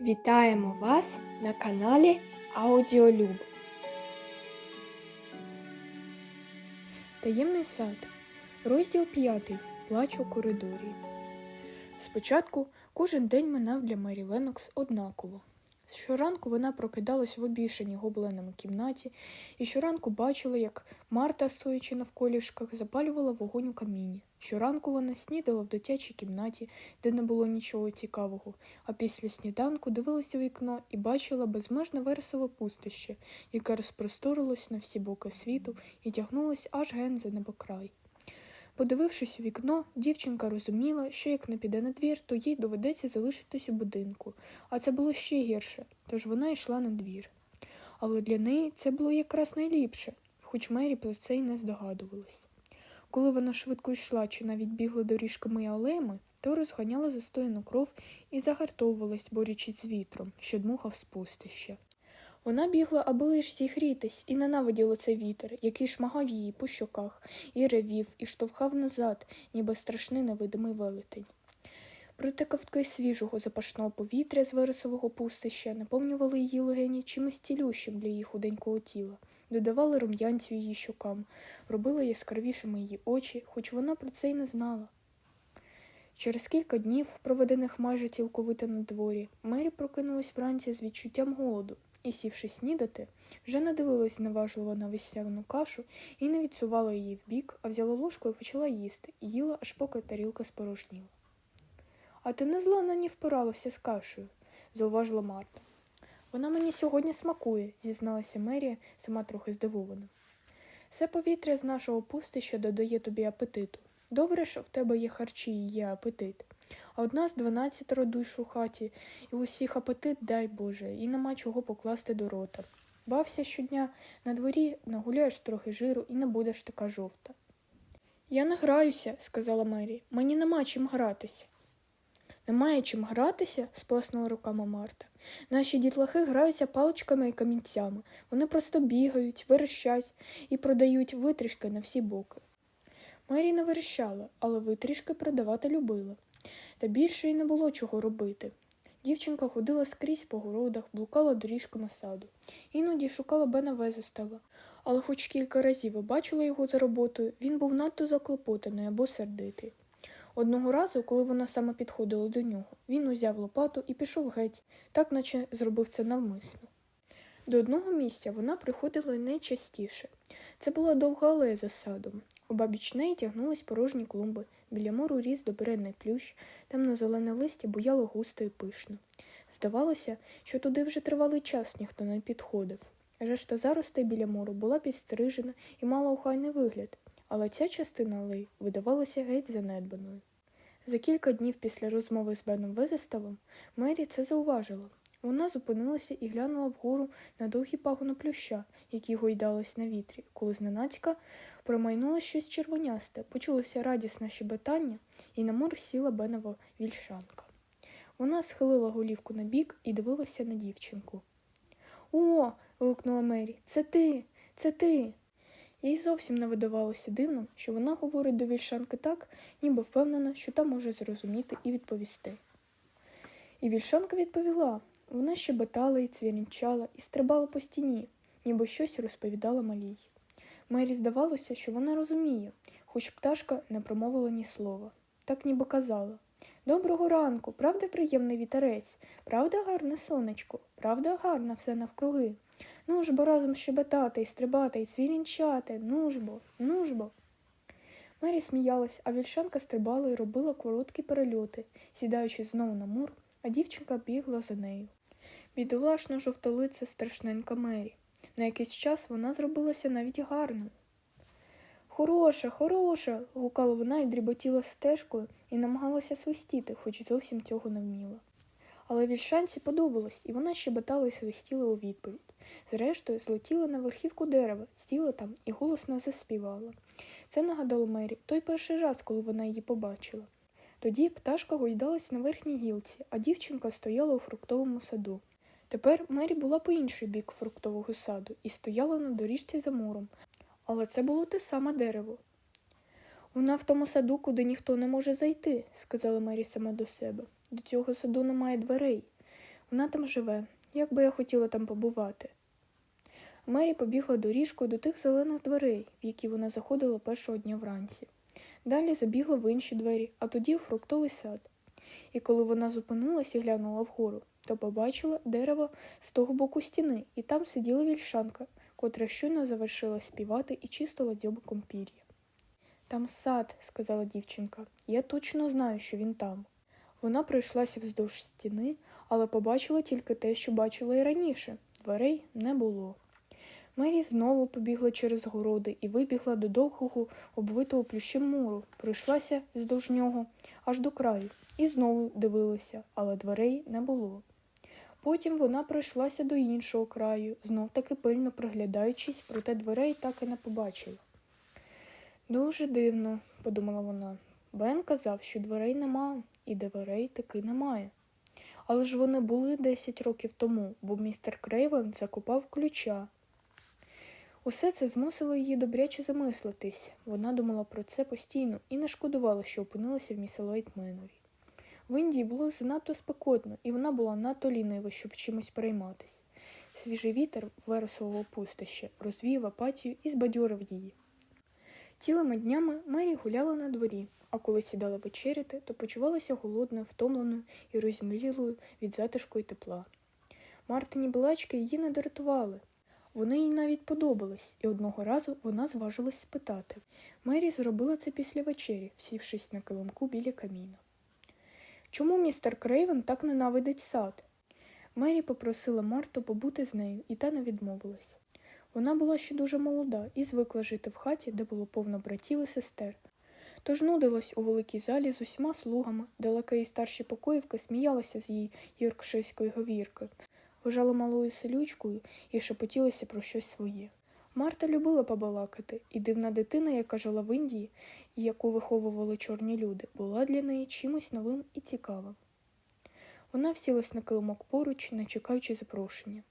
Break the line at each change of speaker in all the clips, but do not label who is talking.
Вітаємо вас на каналі Аудіолюб. Таємний сад. Розділ 5. Плач у коридорі. Спочатку кожен день минав для Марі Ленокс однаково. Щоранку вона прокидалась в обішаній гобленому кімнаті і щоранку бачила, як Марта, стоячи навколішках, запалювала вогонь у каміні. Щоранку вона снідала в дитячій кімнаті, де не було нічого цікавого, а після сніданку дивилася у вікно і бачила безмежне вересове пустище, яке розпросторилось на всі боки світу і тягнулось аж ген за небокрай. Подивившись у вікно, дівчинка розуміла, що як не піде на двір, то їй доведеться залишитись у будинку, а це було ще гірше, тож вона йшла на двір. Але для неї це було якраз найліпше, хоч Мері про це й не здогадувалась. Коли вона швидко йшла чи навіть бігла доріжками і алеями, то розганяла застояну кров і загартовувалась, борючись з вітром, що дмухав з пустища. Вона бігла, аби лиш зігрітись, і ненавиділа цей вітер, який шмагав її по щоках, і ревів, і штовхав назад, ніби страшний невидимий велетень. Проте ковтки свіжого запашного повітря з вересового пустища наповнювали її легені чимось цілющим для її худенького тіла, додавали рум'янцю її щокам, робили яскравішими її очі, хоч вона про це й не знала. Через кілька днів, проведених майже цілковито на дворі, Мері прокинулась вранці з відчуттям голоду і, сівши снідати, вже не дивилась зневажливо на весняну кашу і не відсувала її вбік, а взяла ложку і почала їсти, і їла, аж поки тарілка спорожніла. А ти не зла на ні впиралася з кашею, зауважила Марта. Вона мені сьогодні смакує, зізналася Мерія, сама трохи здивована. Це повітря з нашого пустища додає тобі апетиту. Добре, що в тебе є харчі і є апетит. А одна з дванадцятеро душ у хаті, і усіх апетит, дай Боже, і нема чого покласти до рота. Бався щодня на дворі, нагуляєш трохи жиру і не будеш така жовта. Я не граюся, сказала Мері. Мені нема чим гратися. Немає чим гратися? сплеснула руками Марта. Наші дітлахи граються паличками і камінцями. Вони просто бігають, верещать і продають витрішки на всі боки. Мері не верещала, але витрішки продавати любила. Та більше й не було чого робити. Дівчинка ходила скрізь по городах, блукала доріжками саду. Іноді шукала Бена Везестела, але хоч кілька разів бачила його за роботою, він був надто заклопотаний або сердитий. Одного разу, коли вона саме підходила до нього, він узяв лопату і пішов геть, так наче зробив це навмисно. До одного місця вона приходила найчастіше. Це була довга алея за садом. Обабіч неї тягнулись порожні клумби, біля мору ріс добиренний плющ, темно-зелене листя буяло густо і пишно. Здавалося, що туди вже тривалий час ніхто не підходив. Решта заростей біля мору була підстрижена і мала охайний вигляд, але ця частина алеї видавалася геть занедбаною. За кілька днів після розмови з Беном Везеставом Мері це зауважила. Вона зупинилася і глянула вгору на довгі пагони плюща, які гойдались на вітрі, коли зненацька промайнуло щось червонясте, почулося радісне щебетання, і на мур сіла Бенова вільшанка. Вона схилила голівку на бік і дивилася на дівчинку. О. вигукнула Мері, це ти, це ти. Їй зовсім не видавалося дивним, що вона говорить до вільшанки так, ніби впевнена, що та може зрозуміти і відповісти. І вільшанка відповіла вона щебетала і цвірінчала, і стрибала по стіні, ніби щось розповідала малій. Мері здавалося, що вона розуміє, хоч пташка не промовила ні слова. Так ніби казала Доброго ранку, правда приємний вітерець, правда гарне сонечко, правда гарна все навкруги. Ну ж бо разом щебетати, і стрибати, і цвірінчати, ну ж бо, ну ж бо. Мері сміялась, а вільшанка стрибала і робила короткі перельоти, сідаючи знову на мур, а дівчинка бігла за нею. Бідолашна жовтолиця страшненька Мері. На якийсь час вона зробилася навіть гарною. Хороша, хороша. гукала вона і дріботіла стежкою і намагалася свистіти, хоч зовсім цього не вміла. Але вільшанці подобалось, і вона щебетала і свистіла у відповідь. Зрештою, злетіла на верхівку дерева, сіла там і голосно заспівала. Це нагадало Мері той перший раз, коли вона її побачила. Тоді пташка гойдалась на верхній гілці, а дівчинка стояла у фруктовому саду. Тепер Мері була по інший бік фруктового саду і стояла на доріжці за муром, але це було те саме дерево. Вона в тому саду, куди ніхто не може зайти, сказала Мері сама до себе. До цього саду немає дверей. Вона там живе. Як би я хотіла там побувати. Мері побігла доріжкою до тих зелених дверей, в які вона заходила першого дня вранці. Далі забігла в інші двері, а тоді у фруктовий сад. І коли вона зупинилась і глянула вгору, то побачила дерево з того боку стіни, і там сиділа вільшанка, котра щойно завершила співати і чистила дзьобиком пір'я. Там сад, сказала дівчинка. Я точно знаю, що він там. Вона пройшлася вздовж стіни, але побачила тільки те, що бачила і раніше. Дверей не було. Мері знову побігла через городи і вибігла до довгого, обвитого плющем муру, пройшлася вздовж нього аж до краю, і знову дивилася, але дверей не було. Потім вона пройшлася до іншого краю, знов таки пильно приглядаючись, проте дверей так і не побачила. Дуже дивно, подумала вона. Бен казав, що дверей нема, і дверей таки немає. Але ж вони були 10 років тому, бо містер Крейвен закопав ключа. Усе це змусило її добряче замислитись. Вона думала про це постійно і не шкодувала, що опинилася в Міселейт Менорі. В Індії було занадто спекотно, і вона була надто лінива, щоб чимось перейматись. Свіжий вітер вересового пустища розвіяв апатію і збадьорив її. Цілими днями Мері гуляла на дворі, а коли сідала вечеряти, то почувалася голодною, втомленою і розмлілою від затишку і тепла. Мартині балачки її не дратували. Вони їй навіть подобались, і одного разу вона зважилась спитати. Мері зробила це після вечері, сівшись на килимку біля каміна. Чому містер Крейвен так ненавидить сад? Мері попросила Марту побути з нею, і та не відмовилась. Вона була ще дуже молода і звикла жити в хаті, де було повно братів і сестер. Тож нудилась у великій залі з усіма слугами, далека її старші покоївки сміялася з її йоркширської говірки, вважала малою селючкою і шепотілася про щось своє. Марта любила побалакати, і дивна дитина, яка жила в Індії і яку виховували чорні люди, була для неї чимось новим і цікавим. Вона всілась на килимок поруч, не чекаючи запрошення.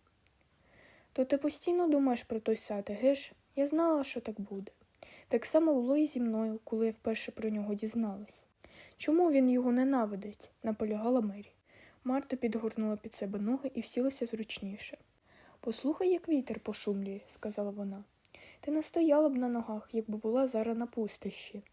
То ти постійно думаєш про той сад, геш? Я знала, що так буде. Так само було і зі мною, коли я вперше про нього дізналась. Чому він його ненавидить? наполягала Мері. Марта підгорнула під себе ноги і всілася зручніше. Послухай, як вітер пошумлює, сказала вона. Ти не стояла б на ногах, якби була зараз на пустищі.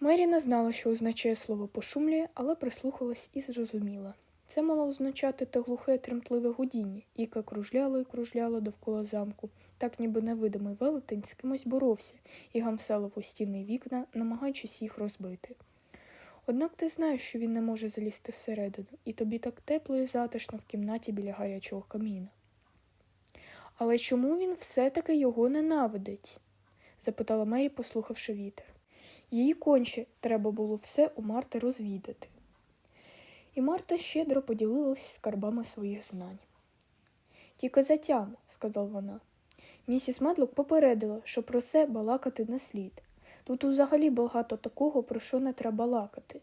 Мері не знала, що означає слово пошумлює, але прислухалась і зрозуміла. Це мало означати те глухе тремтливе гудіння, яке кружляло і кружляло довкола замку, так ніби невидимий велетень з кимось боровся і гамсало в стіни вікна, намагаючись їх розбити. Однак ти знаєш, що він не може залізти всередину, і тобі так тепло і затишно в кімнаті біля гарячого каміна. Але чому він все-таки його ненавидить? запитала Мері, послухавши вітер. Їй конче треба було все у Марти розвідати. І Марта щедро поділилась скарбами своїх знань. Тільки затяму, сказала вона. Місіс Медлок попередила, що про це балакати не слід. Тут взагалі багато такого, про що не треба балакати.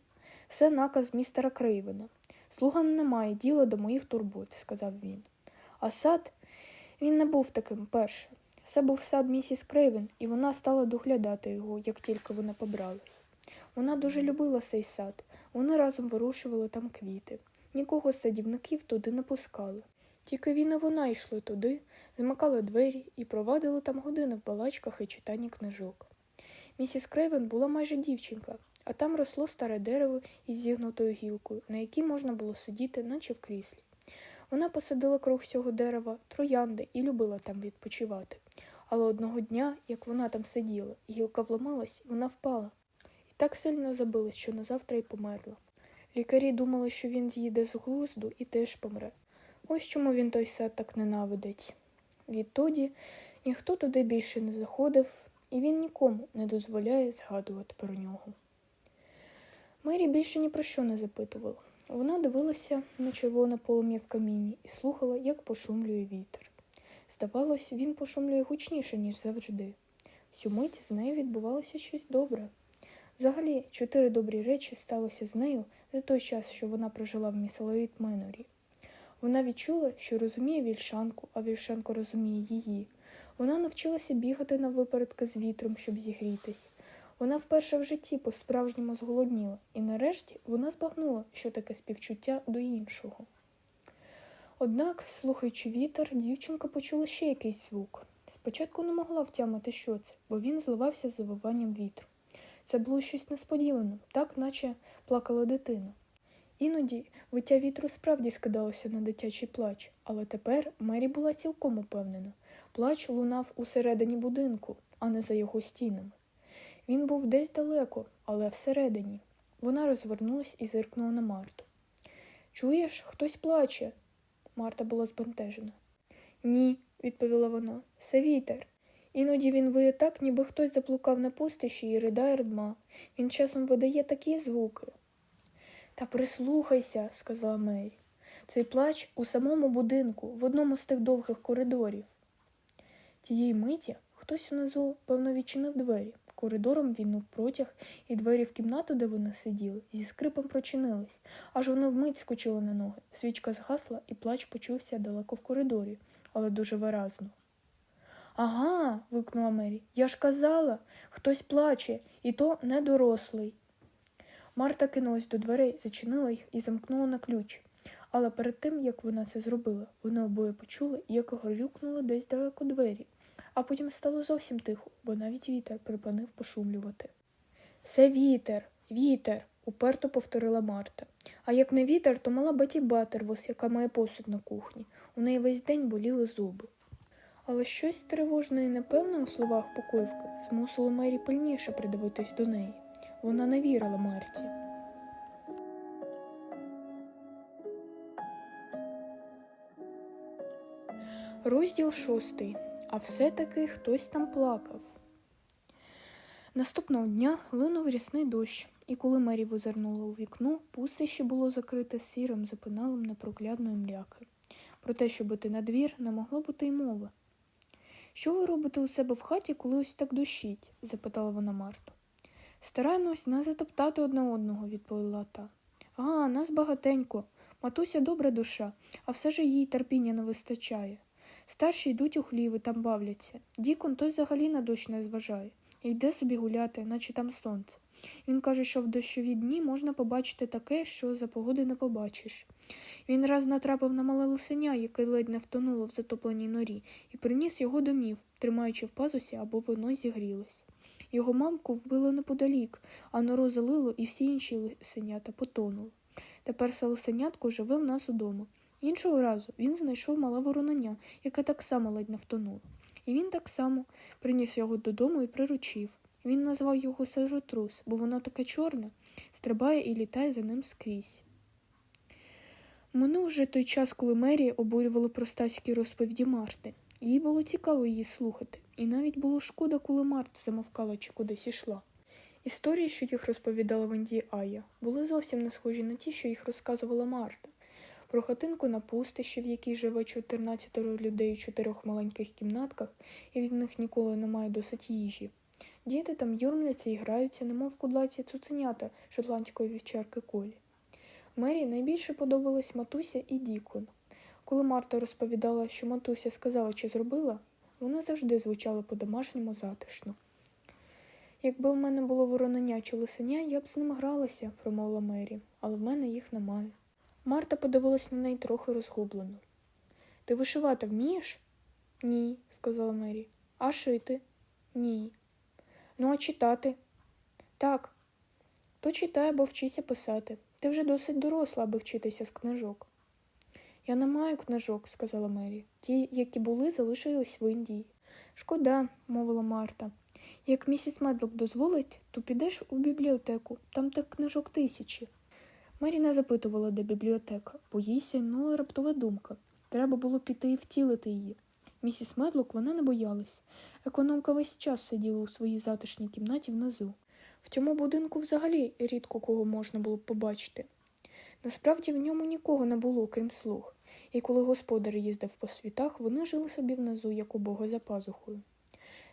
Це наказ містера Крейвена. Слуга не має діла до моїх турбот, сказав він. А сад він не був таким перше. Це був сад місіс Крейвен, і вона стала доглядати його, як тільки вони побрались. Вона дуже любила цей сад, вони разом вирощували там квіти. Нікого з садівників туди не пускали. Тільки він і вона йшли туди, замикали двері і провадили там години в балачках і читанні книжок. Місіс Крейвен була майже дівчинка, а там росло старе дерево із зігнутою гілкою, на якій можна було сидіти, наче в кріслі. Вона посадила круг цього дерева троянди і любила там відпочивати. Але одного дня, як вона там сиділа, гілка вломилась, вона впала. І так сильно забилась, що назавтра й померла. Лікарі думали, що він з'їде з глузду і теж помре. Ось чому він той сад так ненавидить. Відтоді ніхто туди більше не заходив, і він нікому не дозволяє згадувати про нього. Мері більше ні про що не запитувала. Вона дивилася на червоне полум'я в каміні і слухала, як пошумлює вітер. Здавалось, він пошумлює гучніше, ніж завжди. Всю мить з нею відбувалося щось добре. Взагалі, чотири добрі речі сталося з нею за той час, що вона прожила в Міселовіт Менорі. Вона відчула, що розуміє вільшанку, а вільшанка розуміє її. Вона навчилася бігати на випередки з вітром, щоб зігрітись. Вона вперше в житті по-справжньому зголодніла, і нарешті вона збагнула, що таке співчуття до іншого. Однак, слухаючи вітер, дівчинка почула ще якийсь звук. Спочатку не могла втямити, що це, бо він зливався з завиванням вітру. Це було щось несподіване, так наче плакала дитина. Іноді виття вітру справді скидалося на дитячий плач, але тепер Мері була цілком упевнена. Плач лунав усередині будинку, а не за його стінами. Він був десь далеко, але всередині. Вона розвернулась і зиркнула на Марту. Чуєш, хтось плаче. Марта була збентежена. Ні, відповіла вона, це вітер. Іноді він виє так, ніби хтось заблукав на пустищі і ридає рдма. Він часом видає такі звуки. Та прислухайся, сказала Мері. Цей плач у самому будинку, в одному з тих довгих коридорів. Тієї миті хтось унизу, певно, відчинив двері. Коридором війнув протяг, і двері в кімнату, де вони сиділи, зі скрипом прочинились, аж вони вмить скочили на ноги. Свічка згасла, і плач почувся далеко в коридорі, але дуже виразно. Ага, вигукнула Мері. Я ж казала, хтось плаче, і то не дорослий. Марта кинулась до дверей, зачинила їх і замкнула на ключ. Але перед тим, як вона це зробила, вони обоє почули, як грюкнули десь далеко двері, а потім стало зовсім тихо, бо навіть вітер припинив пошумлювати. Це вітер, вітер, уперто повторила Марта. А як не вітер, то мала Беті Баттервус, яка має посуд на кухні. У неї весь день боліли зуби. Але щось тривожне і непевне у словах покоївки змусило Мері пильніше придивитись до неї. Вона не вірила Марті. Розділ шостий. А все-таки хтось там плакав. Наступного дня линув рясний дощ, і коли Мері визирнула у вікно, пустище було закрите сірим запиналом непроглядної мряки. Про те, щоб іти на двір, не могло бути й мови. Що ви робите у себе в хаті, коли ось так дощить? запитала вона Марту. Стараємось не затоптати одне одного, відповіла та. А, нас багатенько. Матуся добра душа, а все ж їй терпіння не вистачає. Старші йдуть у хліви, там бавляться. Дікон той взагалі на дощ не зважає. Йде собі гуляти, наче там сонце. Він каже, що в дощові дні можна побачити таке, що за погоди не побачиш. Він раз натрапив на мале лисеня, яке ледь не втонуло в затопленій норі, і приніс його домів, тримаючи в пазусі, або воно зігрілось. Його мамку вбило неподалік, а нору залило і всі інші лисенята потонули. Тепер лисенятко живе в нас удома. Іншого разу він знайшов мале воронення, яке так само ледь не втонуло. І він так само приніс його додому і приручив. Він назвав його сажотрус, бо воно таке чорне, стрибає і літає за ним скрізь. Минув вже той час, коли Мері обурювали простацькі розповіді Марти. Їй було цікаво її слухати, і навіть було шкода, коли Марта замовкала чи кудись ішла. Історії, що їх розповідала Венді Ая, були зовсім не схожі на ті, що їх розказувала Марта. Про хатинку на пустищі, в якій живе 14 людей у чотирьох маленьких кімнатках, і від них ніколи немає досить їжі. Діти там юрмляться і граються, немов кудлаті цуценята шотландської вівчарки Колі. Мері найбільше подобалась матуся і Дікон. Коли Марта розповідала, що матуся сказала чи зробила, вона завжди звучала по-домашньому затишно. Якби в мене було вороненя чи лисеня, я б з ним гралася, промовила Мері, але в мене їх немає. Марта подивилась на неї трохи розгублено. Ти вишивати вмієш? Ні, сказала Мері. А шити? Ні. Ну, а читати? Так. То читай або вчися писати. Ти вже досить доросла, аби вчитися з книжок. Я не маю книжок, сказала Мері. Ті, які були, залишились в Індії. Шкода, мовила Марта. Як місіс Медлок дозволить, то підеш у бібліотеку, там тих книжок тисячі. Мері не запитувала, де бібліотека, бо їй сяйнула раптова думка. Треба було піти і втілити її. Місіс Медлок вона не боялась. Економка весь час сиділа у своїй затишній кімнаті внизу. В цьому будинку взагалі рідко кого можна було б побачити. Насправді в ньому нікого не було, крім слуг, і коли господар їздив по світах, вони жили собі внизу, як у бога за пазухою.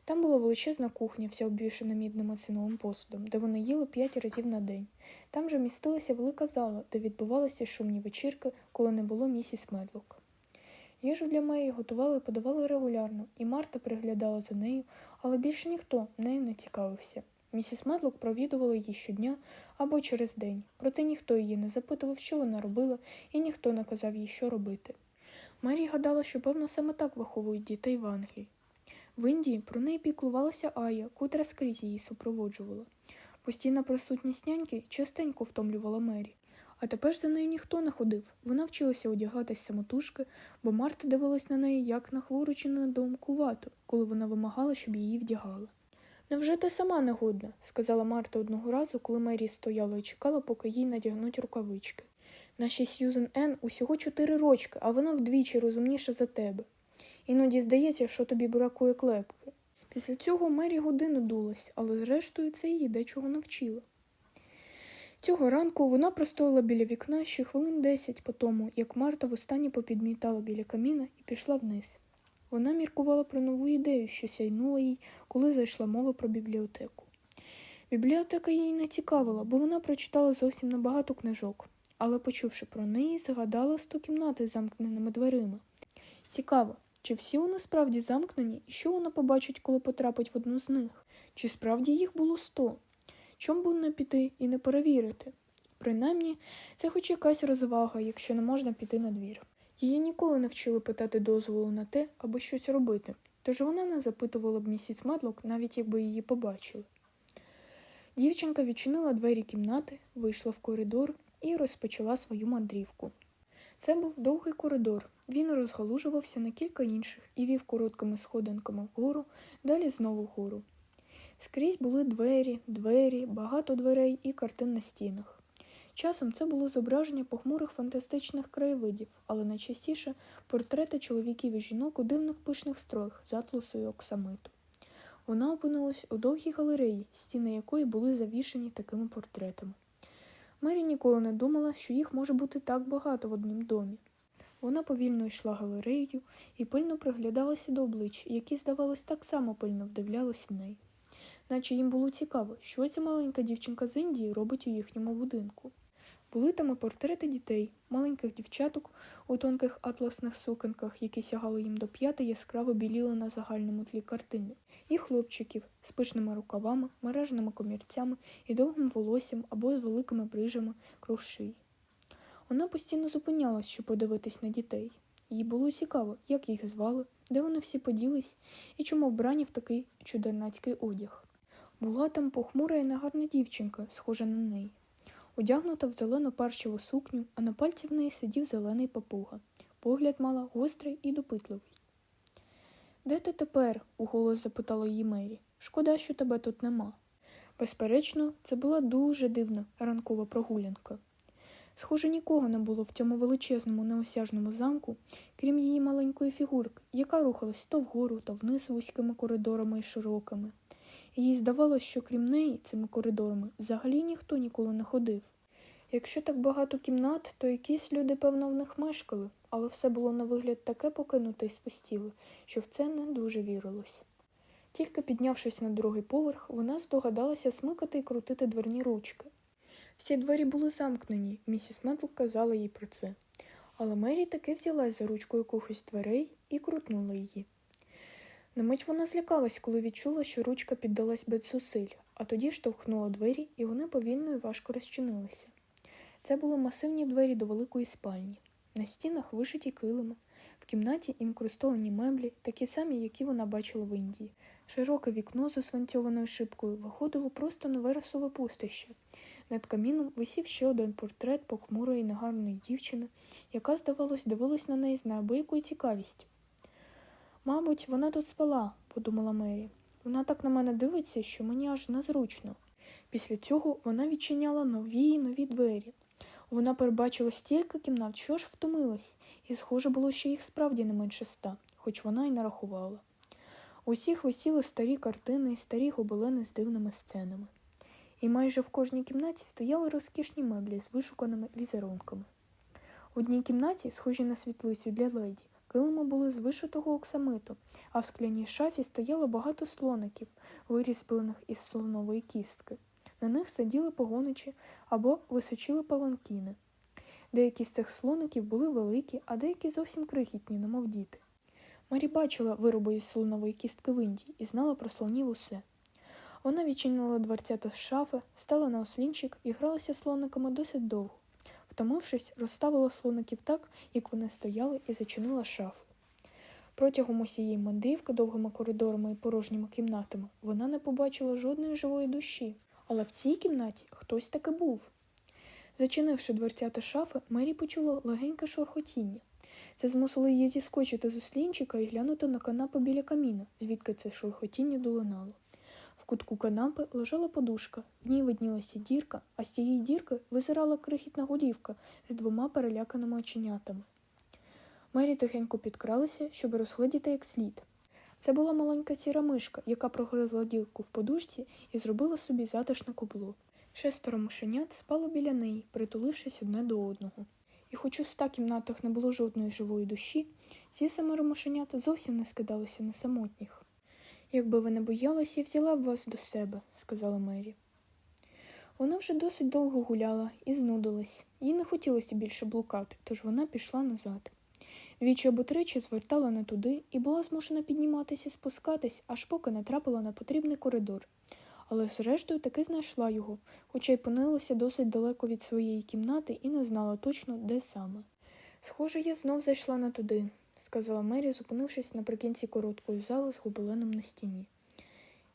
Там була величезна кухня, вся обвішана мідним оциновим посудом, де вони їли п'ять разів на день. Там же містилася велика зала, де відбувалися шумні вечірки, коли не було місіс Медлок. Їжу для Мері готували і подавали регулярно, і Марта приглядала за нею, але більше ніхто нею не цікавився. Місіс Медлок провідувала її щодня або через день, проте ніхто її не запитував, що вона робила, і ніхто не казав їй, що робити. Мері гадала, що певно саме так виховують дітей в Англії. В Індії про неї піклувалася Ая, котра скрізь її супроводжувала. Постійна присутність няньки частенько втомлювала Мері. А тепер за нею ніхто не ходив. Вона вчилася одягатись самотужки, бо Марта дивилась на неї як на хвору чи недоумкувату, коли вона вимагала, щоб її вдягали. Невже ти сама негодна? сказала Марта одного разу, коли Мері стояла і чекала, поки їй надягнуть рукавички. Нашій Сьюзен Енн усього чотири рочки, а вона вдвічі розумніша за тебе. Іноді здається, що тобі бракує клепки. Після цього Мері годину дулась, але зрештою це її дечого навчила. Цього ранку вона простояла біля вікна ще хвилин десять по тому, як Марта востаннє попідмітала біля каміна і пішла вниз. Вона міркувала про нову ідею, що сяйнула їй, коли зайшла мова про бібліотеку. Бібліотека її не цікавила, бо вона прочитала зовсім небагато книжок, але, почувши про неї, згадала сто кімнати з замкненими дверима. Цікаво, чи всі вони справді замкнені, і що вона побачить, коли потрапить в одну з них? Чи справді їх було сто? Чом би не піти і не перевірити? Принаймні, це хоч якась розвага, якщо не можна піти на двір. Її ніколи не вчили питати дозволу на те, аби щось робити, тож вона не запитувала б місіс Медлок, навіть якби її побачили. Дівчинка відчинила двері кімнати, вийшла в коридор і розпочала свою мандрівку. Це був довгий коридор. Він розгалужувався на кілька інших і вів короткими сходинками вгору, далі знову вгору. Скрізь були двері, двері, багато дверей і картин на стінах. Часом це було зображення похмурих фантастичних краєвидів, але найчастіше портрети чоловіків і жінок у дивних пишних строях з атласу оксамиту. Вона опинилась у довгій галереї, стіни якої були завішені такими портретами. Мері ніколи не думала, що їх може бути так багато в однім домі. Вона повільно йшла галереєю і пильно приглядалася до облич, які, здавалось, так само пильно вдивлялись в неї. Наче їм було цікаво, що ця маленька дівчинка з Індії робить у їхньому будинку. Були там і портрети дітей, маленьких дівчаток у тонких атласних сукенках, які сягали їм до п'яти, яскраво біліли на загальному тлі картини, і хлопчиків з пишними рукавами, мережними комірцями і довгим волоссям або з великими брижами круг шиї. Вона постійно зупинялась, щоб подивитись на дітей. Їй було цікаво, як їх звали, де вони всі поділись і чому вбрані в такий чудернацький одяг. Була там похмура і негарна дівчинка, схожа на неї. Одягнута в зелену парчеву сукню, а на пальці в неї сидів зелений папуга. Погляд мала гострий і допитливий. Де ти тепер? уголос запитала її Мері. Шкода, що тебе тут нема. Безперечно, це була дуже дивна ранкова прогулянка. Схоже, нікого не було в цьому величезному неосяжному замку, крім її маленької фігурки, яка рухалась то вгору, то вниз вузькими коридорами і широкими. Їй здавалося, що крім неї, цими коридорами, взагалі ніхто ніколи не ходив. Якщо так багато кімнат, то якісь люди, певно, в них мешкали, але все було на вигляд таке покинуте і спустіле, що в це не дуже вірилось. Тільки піднявшись на другий поверх, вона здогадалася смикати і крутити дверні ручки. Всі двері були замкнені, місіс Медл казала їй про це. Але Мері таки взялась за ручку якихось дверей і крутнула її. На мить вона злякалась, коли відчула, що ручка піддалась без зусиль, а тоді штовхнула двері, і вони повільно і важко розчинилися. Це були масивні двері до великої спальні. На стінах вишиті килими, в кімнаті інкрустовані меблі, такі самі, які вона бачила в Індії. Широке вікно з освинцьованою шибкою виходило просто на вересове пустище. Над каміном висів ще один портрет похмурої негарної дівчини, яка, здавалось, дивилась на неї з неабиякою цікавістю. Мабуть, вона тут спала, подумала Мері. Вона так на мене дивиться, що мені аж незручно. Після цього вона відчиняла нові й нові двері. Вона перебачила стільки кімнат, що ж втомилась, і схоже було, що їх справді не менше ста, хоч вона й не рахувала. У всіх висіли старі картини і старі гобелени з дивними сценами. І майже в кожній кімнаті стояли розкішні меблі з вишуканими візерунками. В одній кімнаті, схожій на світлицю для леді, килими були з вишитого оксамиту, а в скляній шафі стояло багато слоників, вирізблених із слонової кістки. На них сиділи погоничі або височили паланкіни. Деякі з цих слоників були великі, а деякі зовсім крихітні, немов діти. Марі бачила вироби із слонової кістки в Індії і знала про слонів усе. Вона відчинила дверцята з шафи, стала на ослінчик і гралася слониками досить довго. Втомившись, розставила слоників так, як вони стояли, і зачинила шафу. Протягом усієї мандрівки довгими коридорами і порожніми кімнатами вона не побачила жодної живої душі, але в цій кімнаті хтось таки був. Зачинивши дверцята шафи, Мері почула легеньке шурхотіння. Це змусило її зіскочити з ослінчика і глянути на канапу біля каміна, звідки це шурхотіння долинало. Кутку канапи лежала подушка, в ній виднілася дірка, а з цієї дірки визирала крихітна голівка з двома переляканими оченятами. Мері тихенько підкралася, щоб розгледіти як слід. Це була маленька сіра мишка, яка прогризла дірку в подушці і зробила собі затишне кубло. Шестеро мишенят спало біля неї, притулившись одне до одного. І хоч у ста кімнатах не було жодної живої душі, ці семеро мишенят зовсім не скидалися на самотніх. Якби ви не боялися, я взяла б вас до себе, сказала Мері. Вона вже досить довго гуляла і знудилась. Їй не хотілося більше блукати, тож вона пішла назад. Двічі або тричі звертала не туди і була змушена підніматися і спускатись, аж поки не трапила на потрібний коридор. Але зрештою таки знайшла його, хоча й понилася досить далеко від своєї кімнати і не знала точно, де саме. Схоже, я знов зайшла не туди, сказала Мері, зупинившись наприкінці короткої зали з гобеленом на стіні.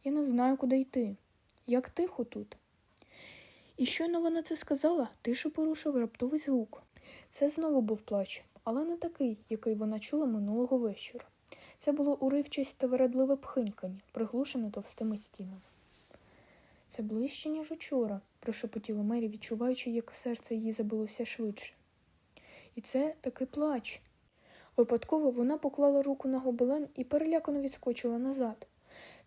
Я не знаю, куди йти. Як тихо тут. І щойно вона це сказала, тишу порушив раптовий звук. Це знову був плач, але не такий, який вона чула минулого вечора. Це було уривчасте та вередливе пхинькання, приглушене товстими стінами. Це ближче, ніж учора, прошепотіла Мері, відчуваючи, як серце її забилося швидше. І це таки плач. Випадково вона поклала руку на гобелен і перелякано відскочила назад.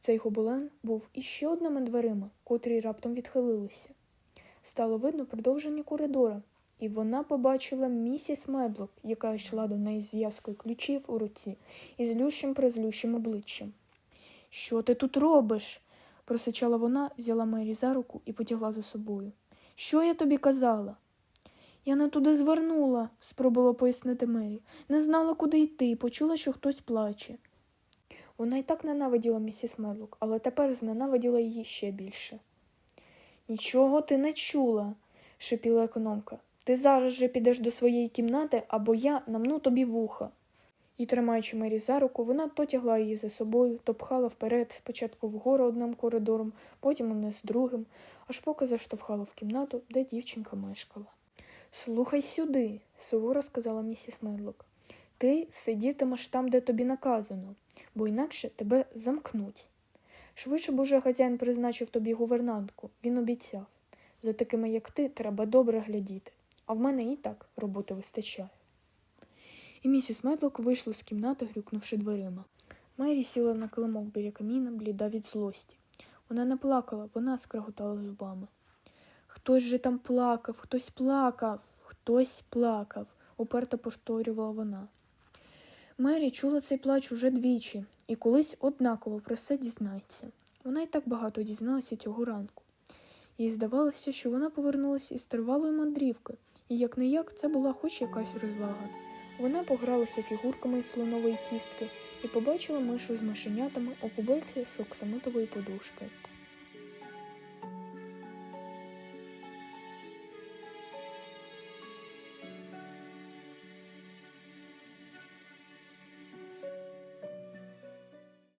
Цей гобелен був іще одними дверима, котрі раптом відхилилися. Стало видно продовження коридора, і вона побачила місіс Медлок, яка йшла до неї з зв'язкою ключів у руці і з лющим призлющим обличчям. Що ти тут робиш? просичала вона, взяла Мері за руку і потягла за собою. Що я тобі казала? Я не туди звернула, спробувала пояснити Мері. Не знала, куди йти, почула, що хтось плаче. Вона й так ненавиділа місіс Медлок, але тепер зненавиділа її ще більше. Нічого ти не чула, шепіла економка. Ти зараз же підеш до своєї кімнати, або я намну тобі вуха. І, тримаючи Мері за руку, вона то тягла її за собою, то пхала вперед, спочатку вгору одним коридором, потім униз другим, аж поки заштовхала в кімнату, де дівчинка мешкала. Слухай сюди, суворо сказала місіс Медлок. Ти сидітимеш там, де тобі наказано, бо інакше тебе замкнуть. Швидше б уже хазяїн призначив тобі гувернантку, він обіцяв. За такими, як ти, треба добре глядіти, а в мене і так роботи вистачає. І місіс Медлок вийшла з кімнати, грюкнувши дверима. Мері сіла на килимок біля каміна, бліда від злості. Вона не плакала, вона скреготала зубами. Хтось же там плакав, хтось плакав, хтось плакав, уперто повторювала вона. Мері чула цей плач уже двічі і колись однаково про все дізнається. Вона й так багато дізналася цього ранку. Їй здавалося, що вона повернулася із тривалої мандрівки, і як не як це була хоч якась розвага. Вона погралася фігурками із слонової кістки і побачила мишу з мишенятами у кубельці з оксамитової подушки.